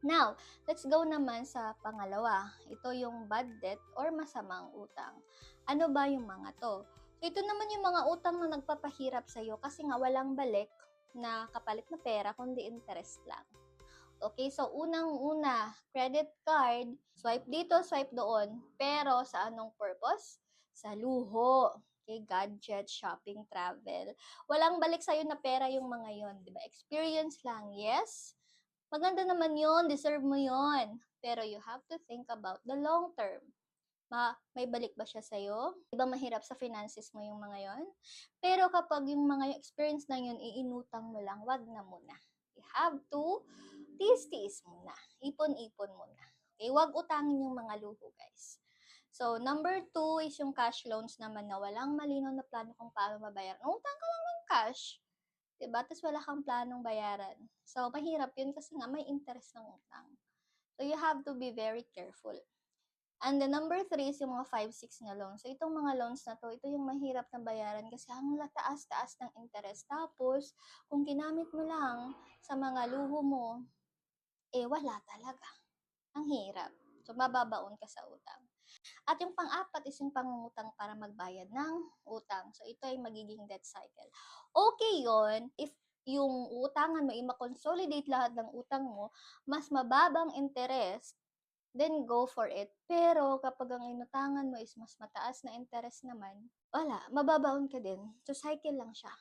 Now, let's go naman sa pangalawa. Ito yung bad debt or masamang utang. Ano ba yung mga to? So, ito naman yung mga utang na nagpapahirap sa'yo kasi nga walang balik na kapalit na pera kundi interest lang. Okay, so unang-una, credit card, swipe dito, swipe doon. Pero sa anong purpose? Sa luho. Okay, gadget, shopping, travel. Walang balik sa'yo na pera yung mga yon, di ba? Experience lang, yes. Maganda naman yon, deserve mo yon. Pero you have to think about the long term. Ma may balik ba siya sa'yo? Di ba mahirap sa finances mo yung mga yon? Pero kapag yung mga experience na yun, iinutang mo lang, wag na muna. You have to tiis-tiis muna. Ipon-ipon muna. Okay, wag utangin yung mga luho, guys. So, number two is yung cash loans naman na walang malinaw na plano kung paano mabayaran. Utang ka lang ng cash. Diba? Tapos wala kang planong bayaran. So, mahirap yun kasi nga may interest ng utang. So, you have to be very careful. And the number three is yung mga 5-6 na loans. So, itong mga loans na to, ito yung mahirap na bayaran kasi ang taas-taas ng interest. Tapos, kung ginamit mo lang sa mga luho mo, eh wala talaga. Ang hirap. So, mababaon ka sa utang. At yung pang-apat is yung pangungutang para magbayad ng utang. So, ito ay magiging debt cycle. Okay yon if yung utangan mo, i-consolidate lahat ng utang mo, mas mababang interest, then go for it. Pero kapag ang inutangan mo is mas mataas na interest naman, wala, mababaon ka din. So, cycle lang siya.